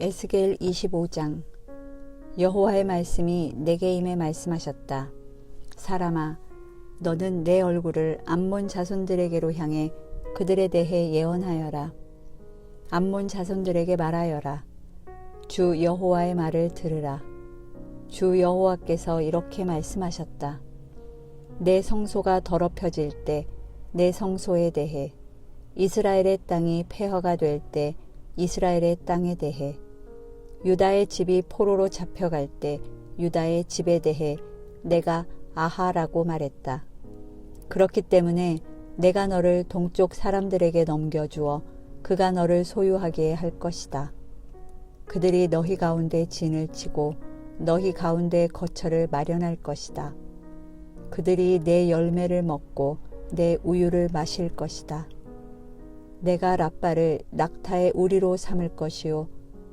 에스겔 25장 여호와의 말씀이 내게 임해 말씀하셨다. 사람아, 너는 내 얼굴을 암몬 자손들에게로 향해 그들에 대해 예언하여라. 암몬 자손들에게 말하여라. 주 여호와의 말을 들으라. 주 여호와께서 이렇게 말씀하셨다. 내 성소가 더럽혀질 때 내 성소에 대해 이스라엘의 땅이 폐허가 될 때 이스라엘의 땅에 대해 유다의 집이 포로로 잡혀갈 때 유다의 집에 대해 내가 아하라고 말했다. 그렇기 때문에 내가 너를 동쪽 사람들에게 넘겨주어 그가 너를 소유하게 할 것이다. 그들이 너희 가운데 진을 치고 너희 가운데 거처를 마련할 것이다. 그들이 내 열매를 먹고 내 우유를 마실 것이다. 내가 라빠를 낙타의 우리로 삼을 것이요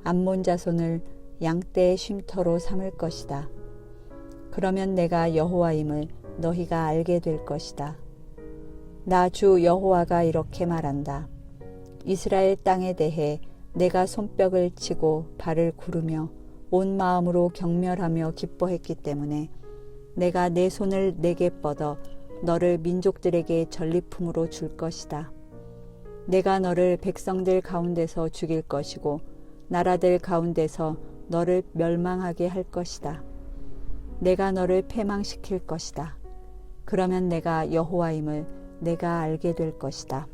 암몬 자손을 양떼의 쉼터로 삼을 것이다. 그러면 내가 여호와임을 너희가 알게 될 것이다. 나 주 여호와가 이렇게 말한다. 이스라엘 땅에 대해 내가 손뼉을 치고 발을 구르며 온 마음으로 경멸하며 기뻐했기 때문에 내가 내 손을 내게 뻗어 너를 민족들에게 전리품으로 줄 것이다. 내가 너를 백성들 가운데서 죽일 것이고 나라들 가운데서 너를 멸망하게 할 것이다. 내가 너를 패망시킬 것이다. 그러면 내가 여호와임을 내가 알게 될 것이다.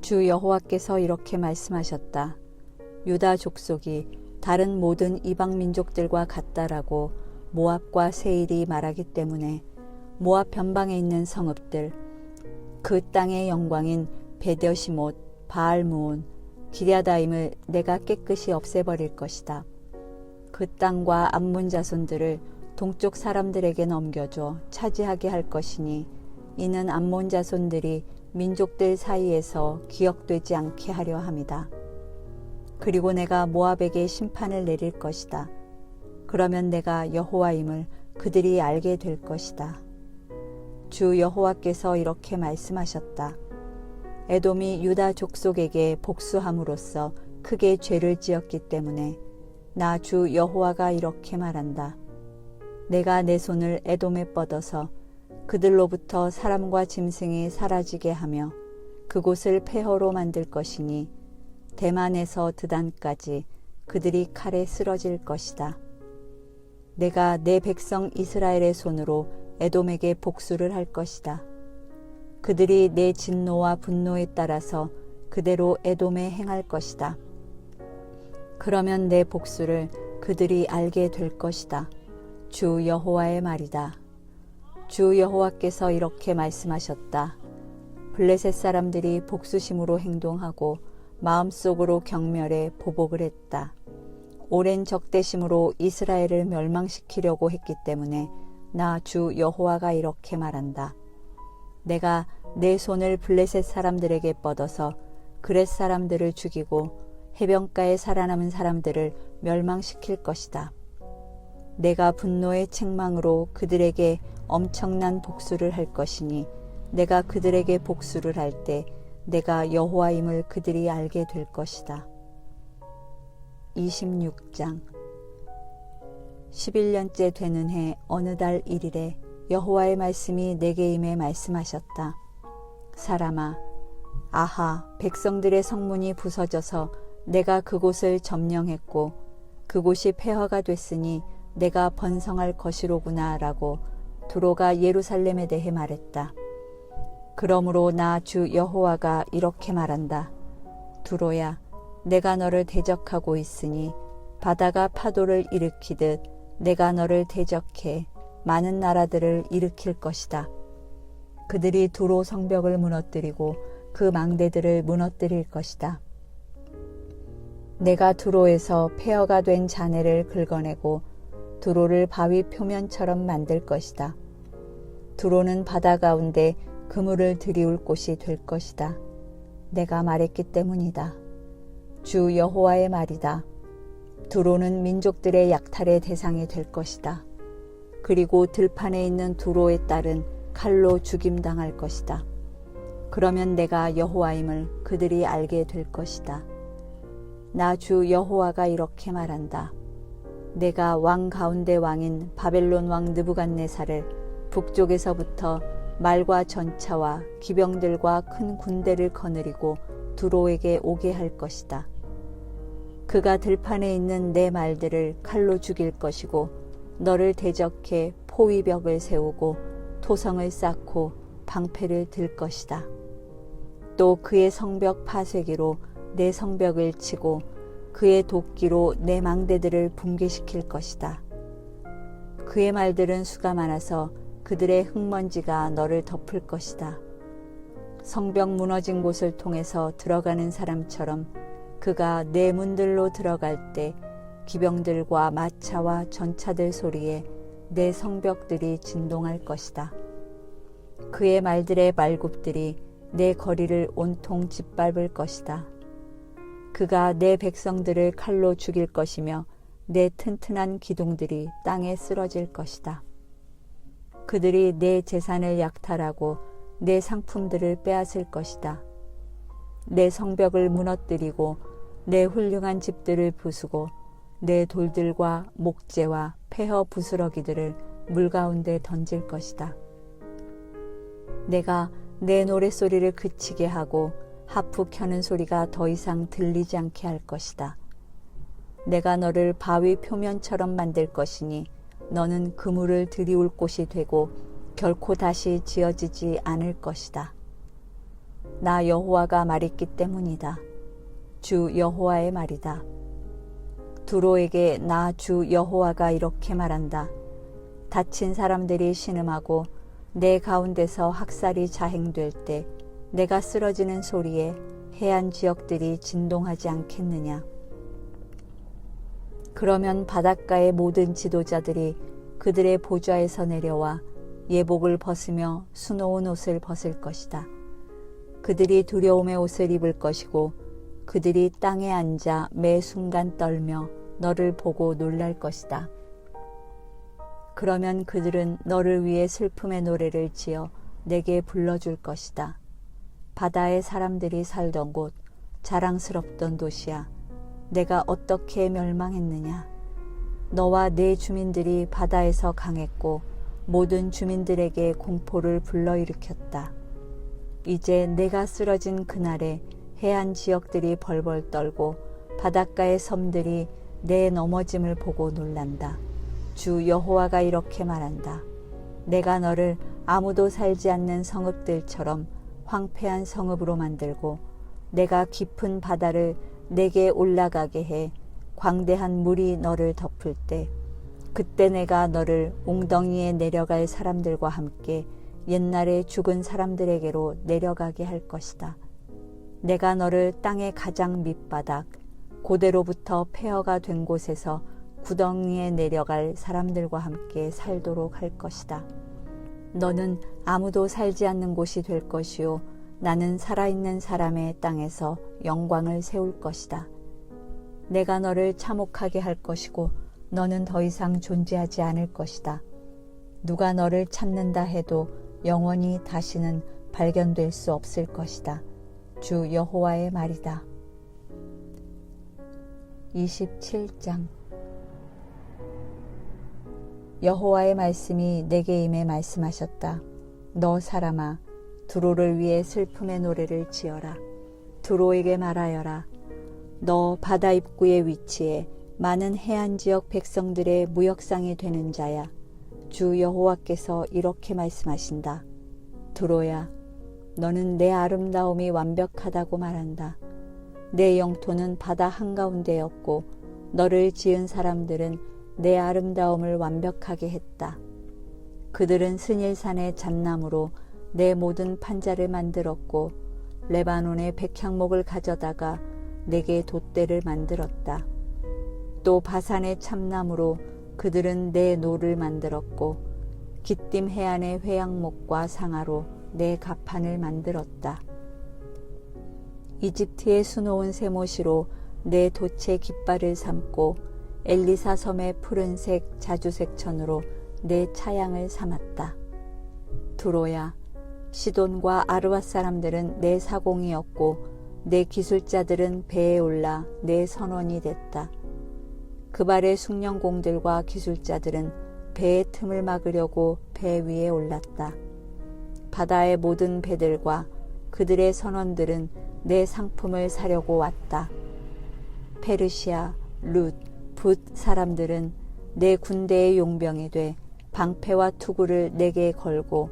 주 여호와께서 이렇게 말씀하셨다. 유다 족속이 다른 모든 이방 민족들과 같다라고 모압과 세일이 말하기 때문에 모압 변방에 있는 성읍들 그 땅의 영광인 베데시못 바알무온 기랴다임을 내가 깨끗이 없애버릴 것이다. 그 땅과 암문 자손들을 동쪽 사람들에게 넘겨줘 차지하게 할 것이니 이는 암몬 자손들이 민족들 사이에서 기억되지 않게 하려 함이다. 그리고 내가 모압에게 심판을 내릴 것이다. 그러면 내가 여호와임을 그들이 알게 될 것이다. 주 여호와께서 이렇게 말씀하셨다. 에돔이 유다 족속에게 복수함으로써 크게 죄를 지었기 때문에 나 주 여호와가 이렇게 말한다. 내가 내 손을 에돔에 뻗어서 그들로부터 사람과 짐승이 사라지게 하며 그곳을 폐허로 만들 것이니 대만에서 드단까지 그들이 칼에 쓰러질 것이다. 내가 내 백성 이스라엘의 손으로 에돔에게 복수를 할 것이다. 그들이 내 진노와 분노에 따라서 그대로 에돔에 행할 것이다. 그러면 내 복수를 그들이 알게 될 것이다. 주 여호와의 말이다. 주 여호와께서 이렇게 말씀하셨다. 블레셋 사람들이 복수심으로 행동하고 마음속으로 경멸해 보복을 했다. 오랜 적대심으로 이스라엘을 멸망시키려고 했기 때문에 나 주 여호와가 이렇게 말한다. 내가 내 손을 블레셋 사람들에게 뻗어서 그렛 사람들을 죽이고 해변가에 살아남은 사람들을 멸망시킬 것이다. 내가 분노의 책망으로 그들에게 엄청난 복수를 할 것이니 내가 그들에게 복수를 할 때 내가 여호와임을 그들이 알게 될 것이다. 26장 11년째 되는 해 어느 달 1일에 여호와의 말씀이 내게 임해 말씀하셨다. 사람아 아하 백성들의 성문이 부서져서 내가 그곳을 점령했고 그곳이 폐허가 됐으니 내가 번성할 것이로구나 라고 두로가 예루살렘에 대해 말했다. 그러므로 나 주 여호와가 이렇게 말한다. 두로야, 내가 너를 대적하고 있으니 바다가 파도를 일으키듯 내가 너를 대적해 많은 나라들을 일으킬 것이다. 그들이 두로 성벽을 무너뜨리고 그 망대들을 무너뜨릴 것이다. 내가 두로에서 폐허가 된 잔해를 긁어내고 두로를 바위 표면처럼 만들 것이다. 두로는 바다 가운데 그물을 들이울 곳이 될 것이다. 내가 말했기 때문이다. 주 여호와의 말이다. 두로는 민족들의 약탈의 대상이 될 것이다. 그리고 들판에 있는 두로의 딸은 칼로 죽임당할 것이다. 그러면 내가 여호와임을 그들이 알게 될 것이다. 나 주 여호와가 이렇게 말한다. 내가 왕 가운데 왕인 바벨론 왕 느부갓네살을 북쪽에서부터 말과 전차와 기병들과 큰 군대를 거느리고 두로에게 오게 할 것이다. 그가 들판에 있는 내 말들을 칼로 죽일 것이고 너를 대적해 포위벽을 세우고 토성을 쌓고 방패를 들 것이다. 또 그의 성벽 파쇄기로 내 성벽을 치고 그의 도끼로 내 망대들을 붕괴시킬 것이다. 그의 말들은 수가 많아서 그들의 흙먼지가 너를 덮을 것이다. 성벽 무너진 곳을 통해서 들어가는 사람처럼 그가 내 문들로 들어갈 때 기병들과 마차와 전차들 소리에 내 성벽들이 진동할 것이다. 그의 말들의 말굽들이 내 거리를 온통 짓밟을 것이다. 그가 내 백성들을 칼로 죽일 것이며 내 튼튼한 기둥들이 땅에 쓰러질 것이다. 그들이 내 재산을 약탈하고 내 상품들을 빼앗을 것이다. 내 성벽을 무너뜨리고 내 훌륭한 집들을 부수고 내 돌들과 목재와 폐허 부스러기들을 물 가운데 던질 것이다. 내가 내 노랫소리를 그치게 하고 하프 켜는 소리가 더 이상 들리지 않게 할 것이다. 내가 너를 바위 표면처럼 만들 것이니 너는 그물을 들이울 곳이 되고 결코 다시 지어지지 않을 것이다. 나 여호와가 말했기 때문이다. 주 여호와의 말이다. 두로에게 나 주 여호와가 이렇게 말한다. 다친 사람들이 신음하고 내 가운데서 학살이 자행될 때 내가 쓰러지는 소리에 해안 지역들이 진동하지 않겠느냐. 그러면 바닷가의 모든 지도자들이 그들의 보좌에서 내려와 예복을 벗으며 수놓은 옷을 벗을 것이다. 그들이 두려움의 옷을 입을 것이고 그들이 땅에 앉아 매 순간 떨며 너를 보고 놀랄 것이다. 그러면 그들은 너를 위해 슬픔의 노래를 지어 내게 불러줄 것이다. 바다의 사람들이 살던 곳, 자랑스럽던 도시야. 내가 어떻게 멸망했느냐? 너와 내 주민들이 바다에서 강했고 모든 주민들에게 공포를 불러일으켰다. 이제 내가 쓰러진 그날에 해안 지역들이 벌벌 떨고 바닷가의 섬들이 내 넘어짐을 보고 놀란다. 주 여호와가 이렇게 말한다. 내가 너를 아무도 살지 않는 성읍들처럼 황폐한 성읍으로 만들고 내가 깊은 바다를 내게 올라가게 해 광대한 물이 너를 덮을 때 그때 내가 너를 웅덩이에 내려갈 사람들과 함께 옛날에 죽은 사람들에게로 내려가게 할 것이다. 내가 너를 땅의 가장 밑바닥 고대로부터 폐허가 된 곳에서 구덩이에 내려갈 사람들과 함께 살도록 할 것이다. 너는 아무도 살지 않는 곳이 될 것이요 나는 살아있는 사람의 땅에서 영광을 세울 것이다. 내가 너를 참혹하게 할 것이고 너는 더 이상 존재하지 않을 것이다. 누가 너를 찾는다 해도 영원히 다시는 발견될 수 없을 것이다. 주 여호와의 말이다. 27장 여호와의 말씀이 내게 임해 말씀하셨다. 너 사람아 두로를 위해 슬픔의 노래를 지어라. 두로에게 말하여라. 너 바다 입구에 위치해 많은 해안 지역 백성들의 무역상이 되는 자야. 주 여호와께서 이렇게 말씀하신다. 두로야, 너는 내 아름다움이 완벽하다고 말한다. 내 영토는 바다 한가운데였고 너를 지은 사람들은 내 아름다움을 완벽하게 했다. 그들은 스닐산의 잣나무로 내 모든 판자를 만들었고 레바논의 백향목을 가져다가 내게 돛대를 만들었다. 또 바산의 참나무로 그들은 내 노를 만들었고 기띔 해안의 회양목과 상아로 내 가판을 만들었다. 이집트의 수놓은 세모시로 내 돛의 깃발을 삼고 엘리사 섬의 푸른색 자주색 천으로 내 차양을 삼았다. 두로야, 시돈과 아르와 사람들은 내 사공이었고 내 기술자들은 배에 올라 내 선원이 됐다. 그발의 숙련공들과 기술자들은 배의 틈을 막으려고 배 위에 올랐다. 바다의 모든 배들과 그들의 선원들은 내 상품을 사려고 왔다. 페르시아, 룻, 붓 사람들은 내 군대의 용병이 돼 방패와 투구를 내게 걸고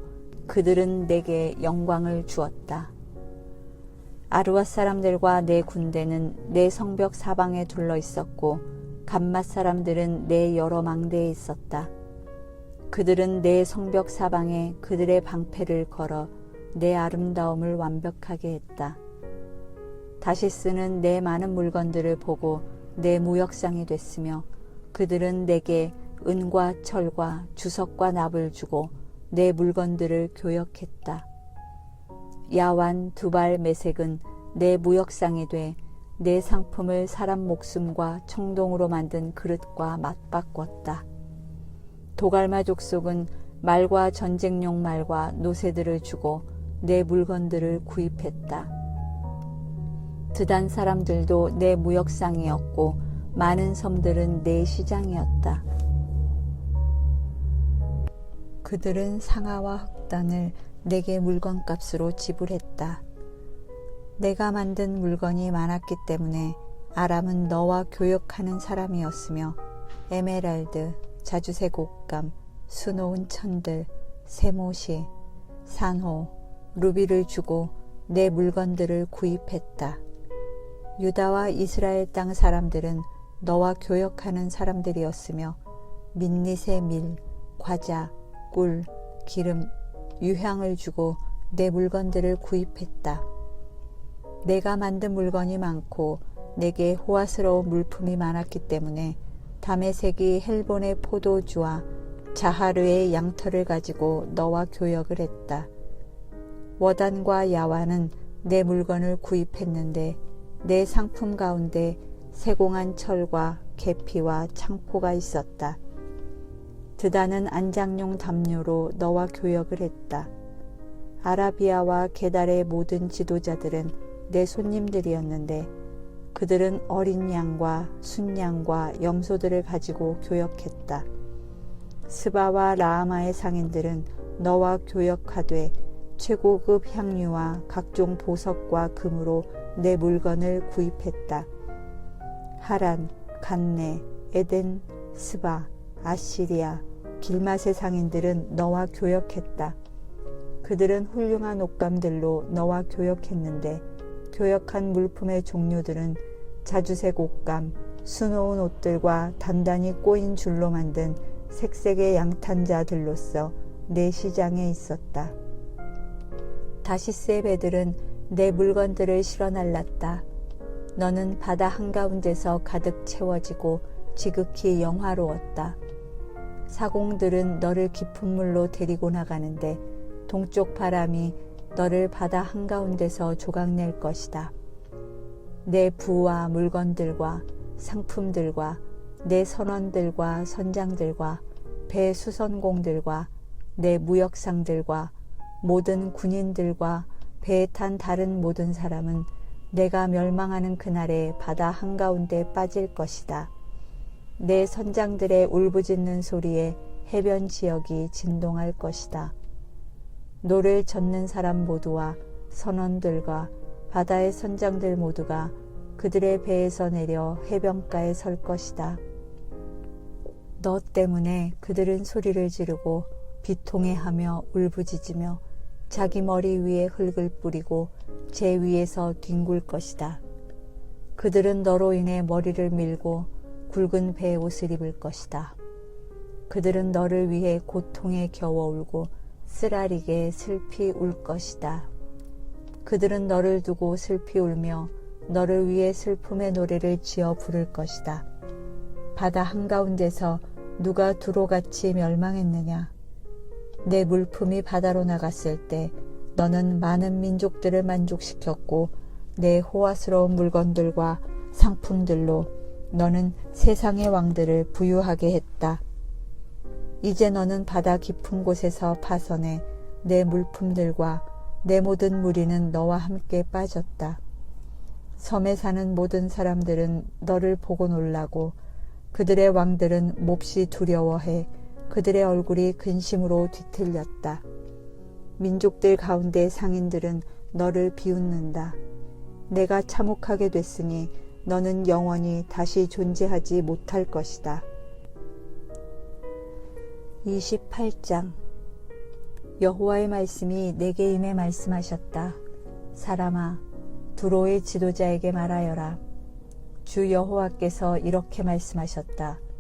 그들은 내게 영광을 주었다. 아루아 사람들과 내 군대는 내 성벽 사방에 둘러 있었고 감맛 사람들은 내 여러 망대에 있었다. 그들은 내 성벽 사방에 그들의 방패를 걸어 내 아름다움을 완벽하게 했다. 다시 쓰는 내 많은 물건들을 보고 내 무역상이 됐으며 그들은 내게 은과 철과 주석과 납을 주고 내 물건들을 교역했다. 야완 두발 매색은 내 무역상이 돼 내 상품을 사람 목숨과 청동으로 만든 그릇과 맞바꿨다. 도갈마 족 속은 말과 전쟁용 말과 노새들을 주고 내 물건들을 구입했다. 드단 사람들도 내 무역상이었고 많은 섬들은 내 시장이었다. 그들은 상아와 흑단을 내게 물건값으로 지불했다. 내가 만든 물건이 많았기 때문에 아람은 너와 교역하는 사람이었으며 에메랄드, 자주색 옷감, 수놓은 천들, 세모시, 산호, 루비를 주고 내 물건들을 구입했다. 유다와 이스라엘 땅 사람들은 너와 교역하는 사람들이었으며 민닛의 밀, 과자, 꿀, 기름, 유향을 주고 내 물건들을 구입했다. 내가 만든 물건이 많고 내게 호화스러운 물품이 많았기 때문에 담에색이 헬본의 포도주와 자하르의 양털을 가지고 너와 교역을 했다. 워단과 야완은 내 물건을 구입했는데 내 상품 가운데 세공한 철과 계피와 창포가 있었다. 드다는 안장용 담요로 너와 교역을 했다. 아라비아와 게달의 모든 지도자들은 내 손님들이었는데 그들은 어린 양과 순양과 염소들을 가지고 교역했다. 스바와 라하마의 상인들은 너와 교역하되 최고급 향유와 각종 보석과 금으로 내 물건을 구입했다. 하란, 간네, 에덴, 스바, 아시리아, 길맛의 상인들은 너와 교역했다. 그들은 훌륭한 옷감들로 너와 교역했는데 교역한 물품의 종류들은 자주색 옷감, 수놓은 옷들과 단단히 꼬인 줄로 만든 색색의 양탄자들로서 내 시장에 있었다. 다시스의 배들은 내 물건들을 실어 날랐다. 너는 바다 한가운데서 가득 채워지고 지극히 영화로웠다. 사공들은 너를 깊은 물로 데리고 나가는데 동쪽 바람이 너를 바다 한가운데서 조각낼 것이다. 내 부와 물건들과 상품들과 내 선원들과 선장들과 배 수선공들과 내 무역상들과 모든 군인들과 배에 탄 다른 모든 사람은 내가 멸망하는 그날에 바다 한가운데 빠질 것이다. 내 선장들의 울부짖는 소리에 해변 지역이 진동할 것이다. 노를 젓는 사람 모두와 선원들과 바다의 선장들 모두가 그들의 배에서 내려 해변가에 설 것이다. 너 때문에 그들은 소리를 지르고 비통해하며 울부짖으며 자기 머리 위에 흙을 뿌리고 제 위에서 뒹굴 것이다. 그들은 너로 인해 머리를 밀고 굵은 배 옷을 입을 것이다. 그들은 너를 위해 고통에 겨워 울고 쓰라리게 슬피 울 것이다. 그들은 너를 두고 슬피 울며 너를 위해 슬픔의 노래를 지어 부를 것이다. 바다 한가운데서 누가 두로같이 멸망했느냐? 내 물품이 바다로 나갔을 때 너는 많은 민족들을 만족시켰고 내 호화스러운 물건들과 상품들로 너는 세상의 왕들을 부유하게 했다. 이제 너는 바다 깊은 곳에서 파선해 내 물품들과 내 모든 무리는 너와 함께 빠졌다. 섬에 사는 모든 사람들은 너를 보고 놀라고 그들의 왕들은 몹시 두려워해 그들의 얼굴이 근심으로 뒤틀렸다. 민족들 가운데 상인들은 너를 비웃는다. 내가 참혹하게 됐으니 너는 영원히 다시 존재하지 못할 것이다. 28장 여호와의 말씀이 내게 임해 말씀하셨다. 사람아, 두로의 지도자에게 말하여라. 주 여호와께서 이렇게 말씀하셨다.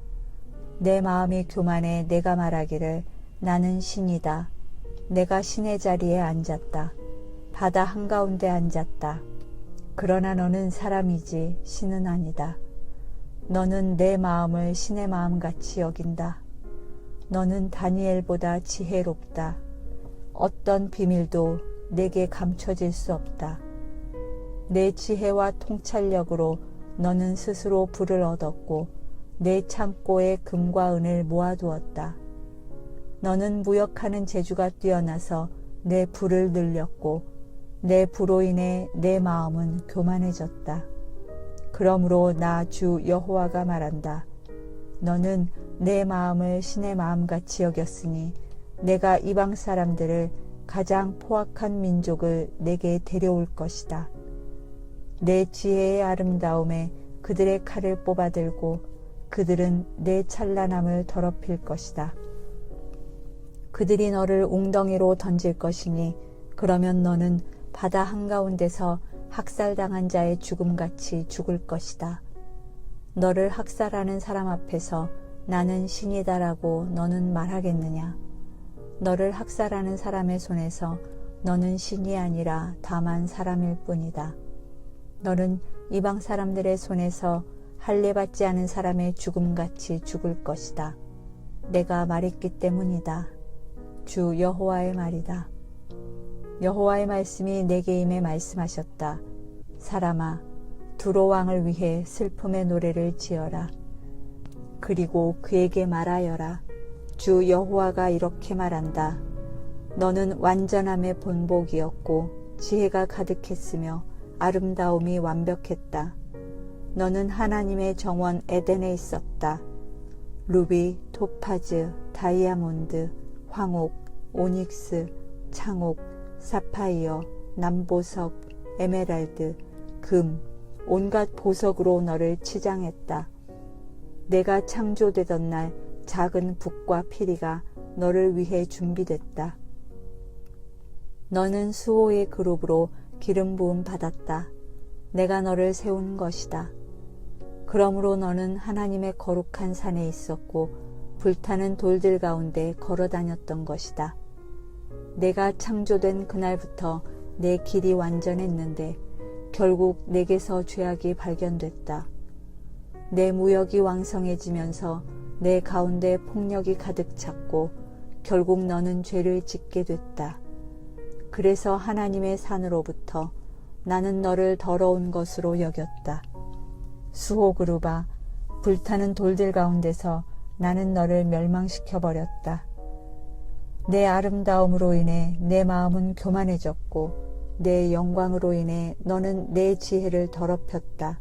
내 마음이 교만해 내가 말하기를 나는 신이다. 내가 신의 자리에 앉았다. 바다 한가운데 앉았다. 그러나 너는 사람이지 신은 아니다. 너는 내 마음을 신의 마음 같이 여긴다. 너는 다니엘보다 지혜롭다. 어떤 비밀도 내게 감춰질 수 없다. 내 지혜와 통찰력으로 너는 스스로 부를 얻었고 내 창고에 금과 은을 모아두었다. 너는 무역하는 재주가 뛰어나서 내 부를 늘렸고 내 부로 인해 내 마음은 교만해졌다. 그러므로 나 주 여호와가 말한다. 너는 내 마음을 신의 마음같이 여겼으니 내가 이방 사람들을 가장 포악한 민족을 내게 데려올 것이다. 내 지혜의 아름다움에 그들의 칼을 뽑아들고 그들은 내 찬란함을 더럽힐 것이다. 그들이 너를 웅덩이로 던질 것이니 그러면 너는 바다 한가운데서 학살당한 자의 죽음같이 죽을 것이다. 너를 학살하는 사람 앞에서 나는 신이다라고 너는 말하겠느냐? 너를 학살하는 사람의 손에서 너는 신이 아니라 다만 사람일 뿐이다. 너는 이방 사람들의 손에서 할례받지 않은 사람의 죽음같이 죽을 것이다. 내가 말했기 때문이다. 주 여호와의 말이다. 여호와의 말씀이 내게 임해 말씀하셨다. 사람아, 두로 왕을 위해 슬픔의 노래를 지어라. 그리고 그에게 말하여라. 주 여호와가 이렇게 말한다. 너는 완전함의 본복이었고 지혜가 가득했으며 아름다움이 완벽했다. 너는 하나님의 정원 에덴에 있었다. 루비, 토파즈, 다이아몬드, 황옥, 오닉스, 창옥, 사파이어, 남보석, 에메랄드, 금, 온갖 보석으로 너를 치장했다. 내가 창조되던 날 작은 북과 피리가 너를 위해 준비됐다. 너는 수호의 그룹으로 기름 부음 받았다. 내가 너를 세운 것이다. 그러므로 너는 하나님의 거룩한 산에 있었고 불타는 돌들 가운데 걸어 다녔던 것이다. 내가 창조된 그날부터 내 길이 완전했는데 결국 내게서 죄악이 발견됐다. 내 무역이 왕성해지면서 내 가운데 폭력이 가득 찼고 결국 너는 죄를 짓게 됐다. 그래서 하나님의 산으로부터 나는 너를 더러운 것으로 여겼다. 수호 그루바 불타는 돌들 가운데서 나는 너를 멸망시켜 버렸다. 내 아름다움으로 인해 내 마음은 교만해졌고 내 영광으로 인해 너는 내 지혜를 더럽혔다.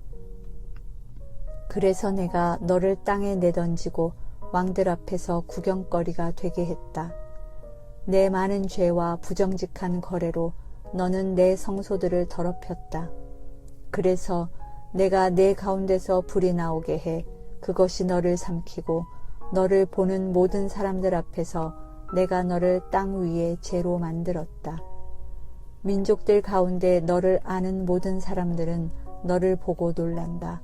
그래서 내가 너를 땅에 내던지고 왕들 앞에서 구경거리가 되게 했다. 내 많은 죄와 부정직한 거래로 너는 내 성소들을 더럽혔다. 그래서 내가 내 가운데서 불이 나오게 해 그것이 너를 삼키고 너를 보는 모든 사람들 앞에서 내가 너를 땅 위에 죄로 만들었다. 민족들 가운데 너를 아는 모든 사람들은 너를 보고 놀란다.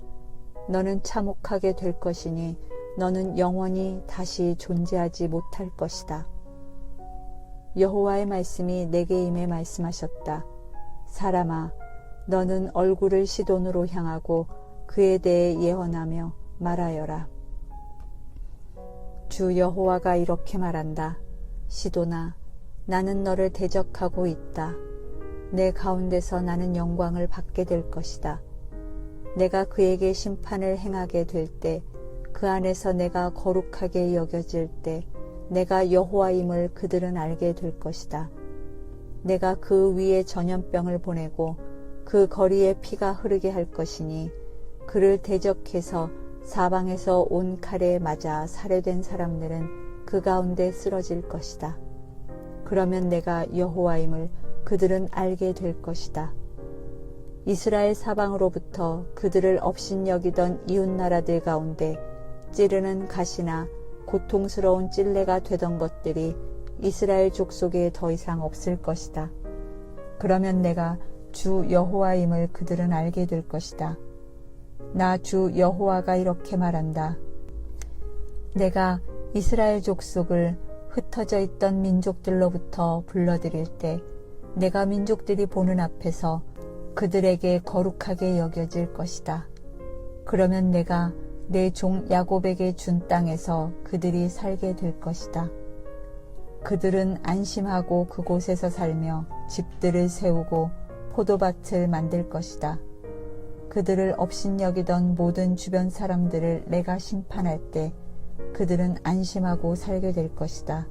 너는 참혹하게 될 것이니 너는 영원히 다시 존재하지 못할 것이다. 여호와의 말씀이 내게 임해 말씀하셨다. 사람아, 너는 얼굴을 시돈으로 향하고 그에 대해 예언하며 말하여라. 주 여호와가 이렇게 말한다. 시도나, 나는 너를 대적하고 있다. 내 가운데서 나는 영광을 받게 될 것이다. 내가 그에게 심판을 행하게 될 때, 그 안에서 내가 거룩하게 여겨질 때, 내가 여호와임을 그들은 알게 될 것이다. 내가 그 위에 전염병을 보내고 그 거리에 피가 흐르게 할 것이니 그를 대적해서 사방에서 온 칼에 맞아 살해된 사람들은 그 가운데 쓰러질 것이다. 그러면 내가 여호와임을 그들은 알게 될 것이다. 이스라엘 사방으로부터 그들을 업신여기던 이웃 나라들 가운데 찌르는 가시나 고통스러운 찔레가 되던 것들이 이스라엘 족속에 더 이상 없을 것이다. 그러면 내가 주 여호와임을 그들은 알게 될 것이다. 나 주 여호와가 이렇게 말한다. 내가 이스라엘 족속을 흩어져 있던 민족들로부터 불러들일 때 내가 민족들이 보는 앞에서 그들에게 거룩하게 여겨질 것이다. 그러면 내가 내 종 야곱에게 준 땅에서 그들이 살게 될 것이다. 그들은 안심하고 그곳에서 살며 집들을 세우고 포도밭을 만들 것이다. 그들을 업신여기던 모든 주변 사람들을 내가 심판할 때 그들은 안심하고 살게 될 것이다.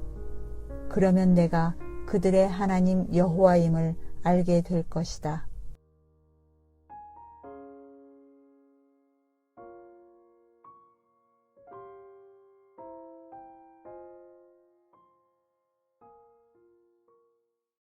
그러면 내가 그들의 하나님 여호와임을 알게 될 것이다.